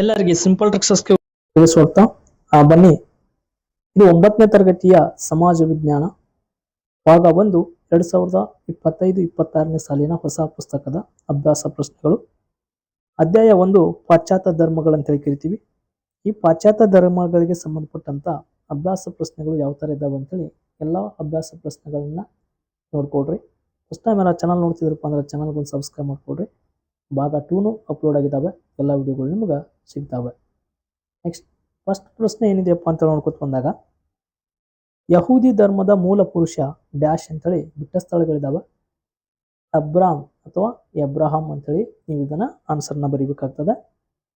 ಎಲ್ಲರಿಗೆ ಸಿಂಪಲ್ ಟ್ರಿಕ್ಸಸ್ಗೆ ತಿಳಿಸುವಂತ ಬನ್ನಿ. ಇದು ಒಂಬತ್ತನೇ ತರಗತಿಯ ಸಮಾಜ ವಿಜ್ಞಾನ. ಭಾಗ ಒಂದು, ಎರಡ್ ಸಾವಿರದ ಇಪ್ಪತ್ತೈದು, ಇಪ್ಪತ್ತಾರನೇ ಸಾಲಿನ ಹೊಸ ಪುಸ್ತಕದ ಅಭ್ಯಾಸ ಪ್ರಶ್ನೆಗಳು. ಅಧ್ಯಾಯ ಒಂದು, ಪಾಶ್ಚಾತ್ಯ ಧರ್ಮಗಳಂತ ಹೇಳಿ ಕರಿತೀವಿ. ಈ ಪಾಶ್ಚಾತ್ಯ ಧರ್ಮಗಳಿಗೆ ಸಂಬಂಧಪಟ್ಟಂತ ಅಭ್ಯಾಸ ಪ್ರಶ್ನೆಗಳು ಯಾವ ತರ ಇದ್ದಾವೆ ಅಂತೇಳಿ ಎಲ್ಲ ಅಭ್ಯಾಸ ಪ್ರಶ್ನೆಗಳನ್ನ ನೋಡ್ಕೊಡ್ರಿ. ಫಸ್ಟ್ ಟೈಮ್ ಎಲ್ಲ ಚಾನಲ್ ನೋಡ್ತಿದ್ರಪ್ಪ ಅಂದ್ರೆ ಚಾನಲ್ಗೊಂದು ಸಬ್ಸ್ಕ್ರೈಬ್ ಮಾಡ್ಕೊಡ್ರಿ. ಭಾಗ ಟೂನು ಅಪ್ಲೋಡ್ ಆಗಿದ್ದಾವೆ ಎಲ್ಲ ವಿಡಿಯೋಗಳು ನಿಮ್ಗೆ ಸಿಗ್ತಾವೆ ನೆಕ್ಸ್ಟ್ ಫಸ್ಟ್ ಪ್ರಶ್ನೆ ಏನಿದೆಯಪ್ಪ ಅಂತ ನೋಡ್ಕೊತ ಬಂದಾಗ, ಯಹೂದಿ ಧರ್ಮದ ಮೂಲ ಪುರುಷ ಡ್ಯಾಶ್ ಅಂತೇಳಿ ಬಿಟ್ಟ ಸ್ಥಳಗಳಿದ್ದಾವೆ ಅಬ್ರಾಮ್ ಅಥವಾ ಎಬ್ರಾಹಾಂ ಅಂತೇಳಿ ನೀವು ಇದನ್ನ ಆನ್ಸರ್ನ ಬರೀಬೇಕಾಗ್ತದೆ.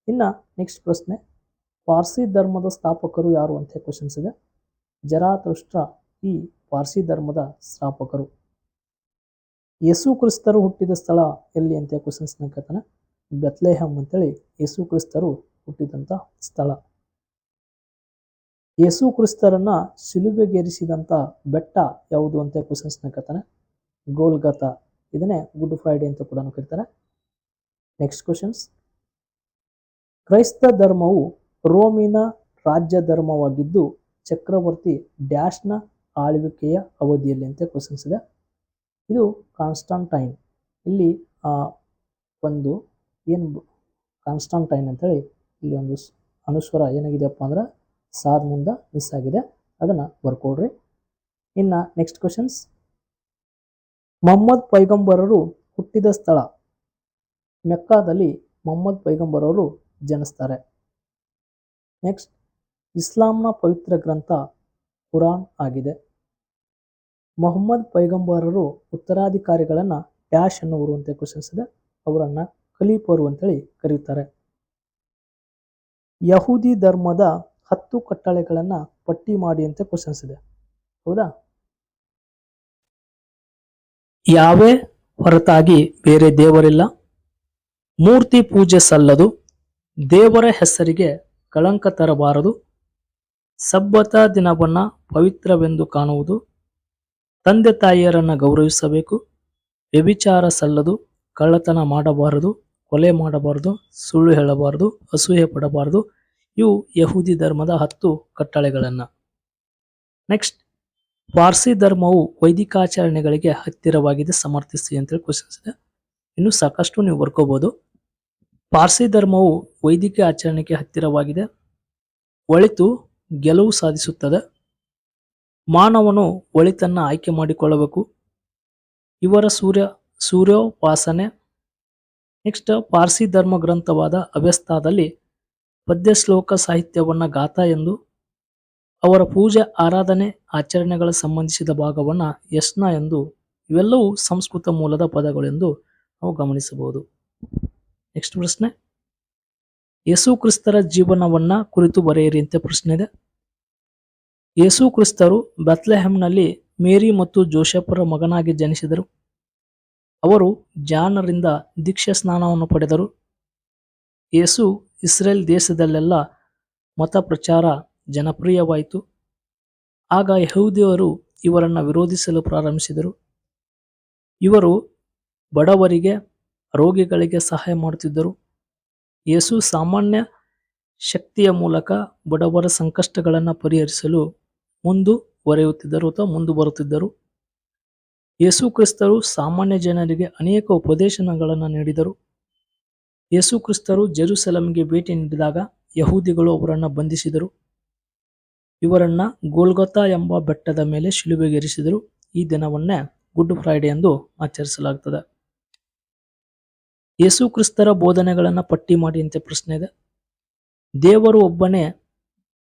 ಇನ್ನ ನೆಕ್ಸ್ಟ್ ಪ್ರಶ್ನೆ, ಪಾರ್ಸಿ ಧರ್ಮದ ಸ್ಥಾಪಕರು ಯಾರು ಅಂತ ಕ್ವಶನ್ಸ್ ಇದೆ. ಜರಾತೃಷ್ಟ ಈ ಪಾರ್ಸಿ ಧರ್ಮದ ಸ್ಥಾಪಕರು. ಯೇಸು ಕ್ರಿಸ್ತರು ಹುಟ್ಟಿದ ಸ್ಥಳ ಎಲ್ಲಿ ಅಂತ ಕ್ವಶನ್ಸ್ ಕೇಳ್ತಾನೆ. ಬೆತ್ಲೆಹಮ್ ಅಂತೇಳಿ ಯೇಸು ಕ್ರಿಸ್ತರು ಹುಟ್ಟಿದಂತ ಸ್ಥಳ. ಯೇಸು ಕ್ರಿಸ್ತರನ್ನ ಸಿಲುಬೆಗೇರಿಸಿದಂಥ ಬೆಟ್ಟ ಯಾವುದು ಅಂತ ಕ್ವಶನ್ಸ್ ಕೇಳ್ತಾನೆ. ಗೋಲ್ಗತ, ಇದನ್ನೇ ಗುಡ್ ಫ್ರೈಡೇ ಅಂತ ಕೂಡ ಕರೀತಾರೆ ನೆಕ್ಸ್ಟ್ ಕ್ವಶನ್ಸ್ ಕ್ರೈಸ್ತ ಧರ್ಮವು ರೋಮಿನ ರಾಜ್ಯ ಧರ್ಮವಾಗಿದ್ದು ಚಕ್ರವರ್ತಿ ಡ್ಯಾಶ್ನ ಆಳ್ವಿಕೆಯ ಅವಧಿಯಲ್ಲಿ ಅಂತ ಕ್ವಶನ್ಸ್ ಇದೆ. ಇದು ಕಾನ್ಸ್ಟಾಂಟೈನ್. ಇಲ್ಲಿ ಒಂದು ಏನು ಕಾನ್ಸ್ಟಾಂಟೈನ್ ಅಂತೇಳಿ ಇಲ್ಲಿ ಒಂದು ಅನುಸ್ವರ ಏನಾಗಿದೆಯಪ್ಪ ಅಂದ್ರೆ ಸಾದ್ ಮುಂದೆ ಮಿಸ್ ಆಗಿದೆ. ಅದನ್ನ ಬರ್ಕೊಡ್ರಿ. ಇನ್ನ ನೆಕ್ಸ್ಟ್ ಕ್ವಶನ್ಸ್ ಮೊಹಮ್ಮದ್ ಪೈಗಂಬರರು ಹುಟ್ಟಿದ ಸ್ಥಳ. ಮೆಕ್ಕಾದಲ್ಲಿ ಮೊಹಮ್ಮದ್ ಪೈಗಂಬರವರು ಜನಿಸ್ತಾರೆ. ನೆಕ್ಸ್ಟ್ ಇಸ್ಲಾಂನ ಪವಿತ್ರ ಗ್ರಂಥ ಕುರಾನ್ ಆಗಿದೆ. ಮೊಹಮ್ಮದ್ ಪೈಗಂಬರರು ಉತ್ತರಾಧಿಕಾರಿಗಳನ್ನ ಡ್ಯಾಶ್ ಅನ್ನುವರು ಅಂತ ಕ್ವಶನ್ಸ್ ಇದೆ. ಅವರನ್ನ ಖಲೀಫರು ಅಂತೇಳಿ ಕರೆಯುತ್ತಾರೆ ಯಹೂದಿ ಧರ್ಮದ ಹತ್ತು ಕಟ್ಟಳೆಗಳನ್ನ ಪಟ್ಟಿ ಮಾಡಿ ಅಂತ ಕ್ವಶನ್ಸ್ ಇದೆ. ಹೌದಾ? ಯಾವೇ ಹೊರತಾಗಿ ಬೇರೆ ದೇವರಿಲ್ಲ. ಮೂರ್ತಿ ಪೂಜೆ ಸಲ್ಲದು, ದೇವರ ಹೆಸರಿಗೆ ಕಳಂಕ ತರಬಾರದು, ಸಬ್ಬತ ದಿನವನ್ನ ಪವಿತ್ರವೆಂದು ಕಾಣುವುದು, ತಂದೆ ತಾಯಿಯರನ್ನ ಗೌರವಿಸಬೇಕು, ವ್ಯಭಿಚಾರ ಸಲ್ಲದು, ಕಳ್ಳತನ ಮಾಡಬಾರದು ಕೊಲೆ ಮಾಡಬಾರದು, ಸುಳ್ಳು ಹೇಳಬಾರದು, ಅಸೂಯೆ ಪಡಬಾರದು. ಇವು ಯಹೂದಿ ಧರ್ಮದ ಹತ್ತು ಕಟ್ಟಳೆಗಳನ್ನು. ನೆಕ್ಸ್ಟ್ ಪಾರ್ಸಿ ಧರ್ಮವು ವೈದಿಕಾಚರಣೆಗಳಿಗೆ ಹತ್ತಿರವಾಗಿದೆ, ಸಮರ್ಥಿಸಿ ಅಂತೇಳಿ ಕ್ವಶನ್ಸ್ ಇದೆ. ಇನ್ನು ಸಾಕಷ್ಟು ನೀವು ಬರ್ಕೋಬೋದು. ಪಾರ್ಸಿ ಧರ್ಮವು ವೈದಿಕ ಆಚರಣೆಗೆ ಹತ್ತಿರವಾಗಿದೆ. ಒಳಿತು ಗೆಲುವು ಸಾಧಿಸುತ್ತದೆ. ಮಾನವನು ಒಳಿತನ್ನ ಆಯ್ಕೆ ಮಾಡಿಕೊಳ್ಳಬೇಕು. ಇವರ ಸೂರ್ಯ, ಸೂರ್ಯೋಪಾಸನೆ ನೆಕ್ಸ್ಟ್ ಪಾರ್ಸಿ ಧರ್ಮ ಗ್ರಂಥವಾದ ಅವ್ಯಸ್ತಾದಲ್ಲಿ ಪದ್ಯ ಶ್ಲೋಕ ಸಾಹಿತ್ಯವನ್ನ ಗಾತ ಎಂದು ಅವರ ಪೂಜೆ, ಆರಾಧನೆ, ಆಚರಣೆಗಳ ಸಂಬಂಧಿಸಿದ ಭಾಗವನ್ನ ಯಶ್ನ ಎಂದು ಇವೆಲ್ಲವೂ ಸಂಸ್ಕೃತ ಮೂಲದ ಪದಗಳೆಂದು ನಾವು ಗಮನಿಸಬಹುದು. ನೆಕ್ಸ್ಟ್ ಪ್ರಶ್ನೆ. ಯೇಸು ಕ್ರಿಸ್ತರ ಜೀವನವನ್ನ ಕುರಿತು ಬರೆಯಿರಿ ಅಂತ ಪ್ರಶ್ನೆ ಇದೆ. ಯೇಸು ಕ್ರಿಸ್ತರು ಬೆತ್ಲೆಹೆಮ್ನಲ್ಲಿ ಮೇರಿ ಮತ್ತು ಜೋಸೆಫರ ಮಗನಾಗಿ ಜನಿಸಿದರು. ಅವರು ಜಾನರಿಂದ ದೀಕ್ಷಾ ಸ್ನಾನವನ್ನು ಪಡೆದರು. ಯೇಸು ಇಸ್ರೇಲ್ ದೇಶದಲ್ಲೆಲ್ಲ ಮತ ಪ್ರಚಾರ ಜನಪ್ರಿಯವಾಯಿತು. ಆಗ ಯಹೂದಿಯವರು ಇವರನ್ನು ವಿರೋಧಿಸಲು ಪ್ರಾರಂಭಿಸಿದರು. ಇವರು ಬಡವರಿಗೆ, ರೋಗಿಗಳಿಗೆ ಸಹಾಯ ಮಾಡುತ್ತಿದ್ದರು. ಯೇಸು ಸಾಮಾನ್ಯ ಶಕ್ತಿಯ ಮೂಲಕ ಬಡವರ ಸಂಕಷ್ಟಗಳನ್ನು ಪರಿಹರಿಸಲು ಮುಂದುವರೆಯುತ್ತಿದ್ದರು ಅಥವಾ ಮುಂದು ಬರುತ್ತಿದ್ದರು ಯೇಸು ಕ್ರಿಸ್ತರು ಸಾಮಾನ್ಯ ಜನರಿಗೆ ಅನೇಕ ಉಪದೇಶನಗಳನ್ನು ನೀಡಿದರು. ಯೇಸು ಕ್ರಿಸ್ತರು ಜೆರುಸಲಂಗೆ ಭೇಟಿ ನೀಡಿದಾಗ ಯಹೂದಿಗಳು ಅವರನ್ನು ಬಂಧಿಸಿದರು. ಇವರನ್ನು ಗೋಲ್ಗೊತಾ ಎಂಬ ಬೆಟ್ಟದ ಮೇಲೆ ಶಿಲುಬೆಗೇರಿಸಿದರು. ಈ ದಿನವನ್ನೇ ಗುಡ್ ಫ್ರೈಡೆ ಎಂದು ಆಚರಿಸಲಾಗುತ್ತದೆ ಯೇಸು ಕ್ರಿಸ್ತರ ಬೋಧನೆಗಳನ್ನು ಪಟ್ಟಿ ಮಾಡಿ ಅಂತ ಪ್ರಶ್ನೆ ಇದೆ. ದೇವರು ಒಬ್ಬನೇ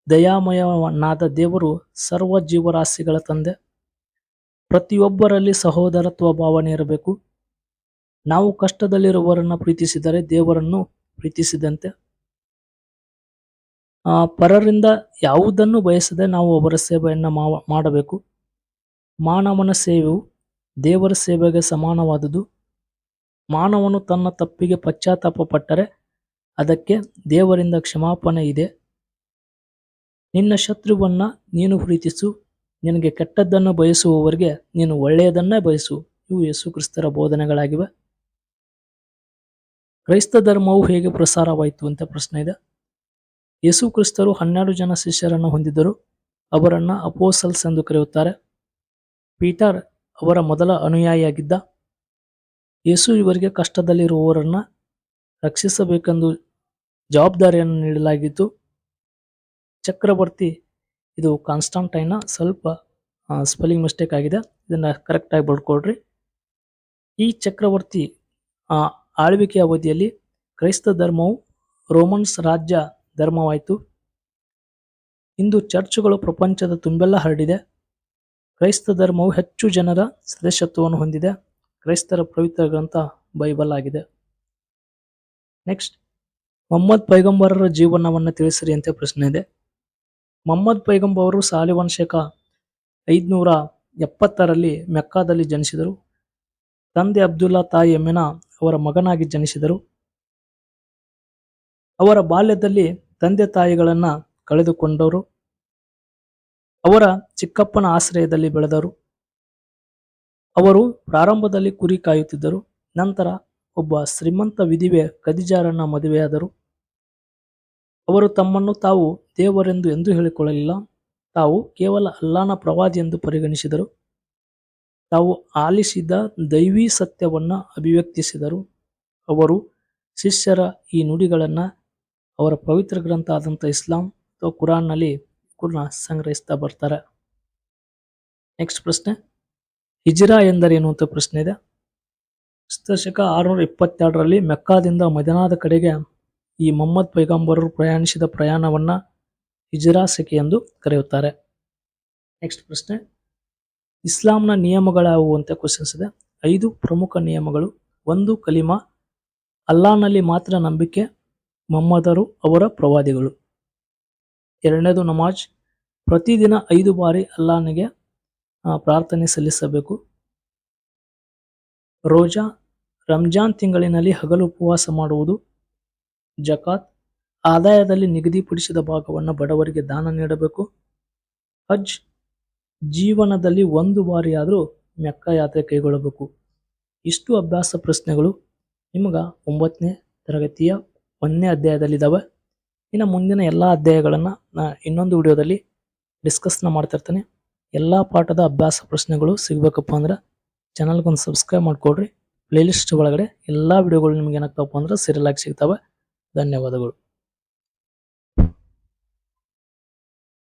ದಯಾಮಯನಾದ ದೇವರು ಸರ್ವ ಜೀವರಾಶಿಗಳ ತಂದೆ. ಪ್ರತಿಯೊಬ್ಬರಲ್ಲಿ ಸಹೋದರತ್ವ ಭಾವನೆ ಇರಬೇಕು. ನಾವು ಕಷ್ಟದಲ್ಲಿರುವವರನ್ನು ಪ್ರೀತಿಸಿದರೆ ದೇವರನ್ನು ಪ್ರೀತಿಸಿದಂತೆ. ಪರರಿಂದ ಯಾವುದನ್ನು ಬಯಸದೆ ನಾವು ಅವರ ಸೇವೆಯನ್ನು ಮಾಡಬೇಕು. ಮಾನವನ ಸೇವೆಯು ದೇವರ ಸೇವೆಗೆ ಸಮಾನವಾದುದು. ಮಾನವನು ತನ್ನ ತಪ್ಪಿಗೆ ಪಶ್ಚಾತ್ತಾಪ ಪಟ್ಟರೆ ಅದಕ್ಕೆ ದೇವರಿಂದ ಕ್ಷಮಾಪಣೆ ಇದೆ. ನಿನ್ನ ಶತ್ರುವನ್ನ ನೀನು ಪ್ರೀತಿಸು. ನಿನಗೆ ಕೆಟ್ಟದ್ದನ್ನು ಬಯಸುವವರಿಗೆ ನೀನು ಒಳ್ಳೆಯದನ್ನೇ ಬಯಸು. ಇವು ಯೇಸು ಕ್ರಿಸ್ತರ ಬೋಧನೆಗಳಾಗಿವೆ. ಕ್ರೈಸ್ತ ಧರ್ಮವು ಹೇಗೆ ಪ್ರಸಾರವಾಯಿತು ಅಂತ ಪ್ರಶ್ನೆ ಇದೆ. ಯೇಸು ಕ್ರಿಸ್ತರು ಹನ್ನೆರಡು ಜನ ಶಿಷ್ಯರನ್ನು ಹೊಂದಿದ್ದರು. ಅವರನ್ನು ಅಪೋಸಲ್ಸ್ ಎಂದು ಕರೆಯುತ್ತಾರೆ. ಪೀಟರ್ ಅವರ ಮೊದಲ ಅನುಯಾಯಿಯಾಗಿದ್ದ. ಯೇಸು ಇವರಿಗೆ ಕಷ್ಟದಲ್ಲಿರುವವರನ್ನು ರಕ್ಷಿಸಬೇಕೆಂದು ಜವಾಬ್ದಾರಿಯನ್ನು ನೀಡಲಾಗಿತ್ತು. ಚಕ್ರವರ್ತಿ ಇದು ಕಾನ್ಸ್ಟಾಂಟೈನ ಸ್ವಲ್ಪ ಸ್ಪೆಲ್ಲಿಂಗ್ ಮಿಸ್ಟೇಕ್ ಆಗಿದೆ. ಇದನ್ನು ಕರೆಕ್ಟಾಗಿ ಬರ್ಕೊಡ್ರಿ. ಈ ಚಕ್ರವರ್ತಿ ಆ, ಆಳ್ವಿಕೆಯ ಅವಧಿಯಲ್ಲಿ ಕ್ರೈಸ್ತ ಧರ್ಮವು ರೋಮನ್ಸ್ ರಾಜ್ಯ ಧರ್ಮವಾಯಿತು. ಇಂದು ಚರ್ಚ್ಗಳು ಪ್ರಪಂಚದ ತುಂಬೆಲ್ಲ ಹರಡಿದೆ. ಕ್ರೈಸ್ತ ಧರ್ಮವು ಹೆಚ್ಚು ಜನರ ಸದಸ್ಯತ್ವವನ್ನು ಹೊಂದಿದೆ. ಕ್ರೈಸ್ತರ ಪವಿತ್ರ ಗ್ರಂಥ ಬೈಬಲ್ ಆಗಿದೆ. ನೆಕ್ಸ್ಟ್ ಮೊಹಮ್ಮದ್ ಪೈಗಂಬರರ ಜೀವನವನ್ನು ತಿಳಿಸಿರಿ ಅಂತ ಪ್ರಶ್ನೆ ಇದೆ. ಮೊಹಮ್ಮದ್ ಅವರು ಸಾಲಿವನ್ ಶೇಖ ಐದುನೂರ ಎಪ್ಪತ್ತರಲ್ಲಿ ಮೆಕ್ಕಾದಲ್ಲಿ ಜನಿಸಿದರು. ತಂದೆ ಅಬ್ದುಲ್ಲಾ ತಾಯಿ ಎಮ್ಮೆನ ಅವರ ಮಗನಾಗಿ ಜನಿಸಿದರು. ಅವರ ಬಾಲ್ಯದಲ್ಲಿ ತಂದೆ ತಾಯಿಗಳನ್ನ ಕಳೆದುಕೊಂಡವರು. ಅವರ ಚಿಕ್ಕಪ್ಪನ ಆಶ್ರಯದಲ್ಲಿ ಬೆಳೆದರು. ಅವರು ಪ್ರಾರಂಭದಲ್ಲಿ ಕುರಿ ಕಾಯುತ್ತಿದ್ದರು. ನಂತರ ಒಬ್ಬ ಶ್ರೀಮಂತ ವಿಧಿವೆ ಖದಿಜಾರನ್ನ ಮದುವೆಯಾದರು. ಅವರು ತಮ್ಮನ್ನು ತಾವು ದೇವರೆಂದು ಎಂದೂ ಹೇಳಿಕೊಳ್ಳಲಿಲ್ಲ. ತಾವು ಕೇವಲ ಅಲ್ಲಾನ ಪ್ರವಾದಿ ಎಂದು ಪರಿಗಣಿಸಿದರು. ತಾವು ಆಲಿಸಿದ ದೈವಿ ಸತ್ಯವನ್ನು ಅಭಿವ್ಯಕ್ತಿಸಿದರು. ಅವರು ಶಿಷ್ಯರ ಈ ನುಡಿಗಳನ್ನು ಅವರ ಪವಿತ್ರ ಗ್ರಂಥ ಆದಂಥ ಇಸ್ಲಾಂ ಅಥವಾ ಕುರಾನ್ನಲ್ಲಿ ಕುರ್ನ ಸಂಗ್ರಹಿಸ್ತಾ ಬರ್ತಾರೆ. ನೆಕ್ಸ್ಟ್ ಪ್ರಶ್ನೆ, ಹಿಜಿರಾ ಎಂದರೇನು ಅಂತ ಪ್ರಶ್ನೆ ಇದೆ. ಕ್ರಿಸ್ತಶಕ ಆರುನೂರ ಇಪ್ಪತ್ತೆರಡರಲ್ಲಿ ಮೆಕ್ಕಾದಿಂದ ಮದಿನಾದ ಕಡೆಗೆ ಈ ಮೊಹಮ್ಮದ್ ಪೈಗಂಬರರು ಪ್ರಯಾಣಿಸಿದ ಪ್ರಯಾಣವನ್ನು ಹಿಜ್ರಾ ಸೆಕೆ ಎಂದು ಕರೆಯುತ್ತಾರೆ. ನೆಕ್ಸ್ಟ್ ಪ್ರಶ್ನೆ. ಇಸ್ಲಾಂನ ನಿಯಮಗಳಾವುವು ಅಂತ ಕ್ವಶನ್ಸ್ ಇದೆ. ಐದು ಪ್ರಮುಖ ನಿಯಮಗಳು. ಒಂದು ಕಲಿಮಾ ಅಲ್ಲಾನಲ್ಲಿ ಮಾತ್ರ ನಂಬಿಕೆ, ಮೊಹಮ್ಮದರು ಅವರ ಪ್ರವಾದಿಗಳು. ಎರಡನೇದು ನಮಾಜ್. ಪ್ರತಿದಿನ ಐದು ಬಾರಿ ಅಲ್ಲಾನಿಗೆ ಪ್ರಾರ್ಥನೆ ಸಲ್ಲಿಸಬೇಕು. ರೋಜಾ. ರಂಜಾನ್ ತಿಂಗಳಿನಲ್ಲಿ ಹಗಲು ಉಪವಾಸ ಮಾಡುವುದು. ಜಕಾತ್ ಆದಾಯದಲ್ಲಿ ನಿಗದಿಪಡಿಸಿದ ಭಾಗವನ್ನು ಬಡವರಿಗೆ ದಾನ ನೀಡಬೇಕು. ಹಜ್ ಜೀವನದಲ್ಲಿ ಒಂದು ಬಾರಿಯಾದರೂ ಮೆಕ್ಕ ಯಾತ್ರೆ ಕೈಗೊಳ್ಳಬೇಕು. ಇಷ್ಟು ಅಭ್ಯಾಸ ಪ್ರಶ್ನೆಗಳು. ನಿಮಗ ಒಂಬತ್ತನೇ ತರಗತಿಯ ಒಂದನೇ ಅಧ್ಯಾಯದಲ್ಲಿದ್ದಾವೆ ಇನ್ನು ಮುಂದಿನ ಎಲ್ಲ ಅಧ್ಯಾಯಗಳನ್ನು ನಾ ಇನ್ನೊಂದು ವಿಡಿಯೋದಲ್ಲಿ ಡಿಸ್ಕಸ್ನ ಮಾಡ್ತಿರ್ತೀನಿ ಎಲ್ಲ ಪಾಠದ ಅಭ್ಯಾಸ ಪ್ರಶ್ನೆಗಳು ಸಿಗಬೇಕಪ್ಪ ಅಂದ್ರೆ ಚಾನಲ್ಗೊಂದು ಸಬ್ಸ್ಕ್ರೈಬ್ ಮಾಡಿಕೊಡ್ರಿ. ಪ್ಲೇಲಿಸ್ಟ್ ಒಳಗಡೆ ಎಲ್ಲ ವಿಡಿಯೋಗಳು ನಿಮ್ಗೆ ಏನಾಗ್ತಾವಪ್ಪ ಅಂದ್ರೆ ಸೀರಿಯಲ್ ಆಗಿ ಸಿಗ್ತವೆ. ಧನ್ಯವಾದಗಳು.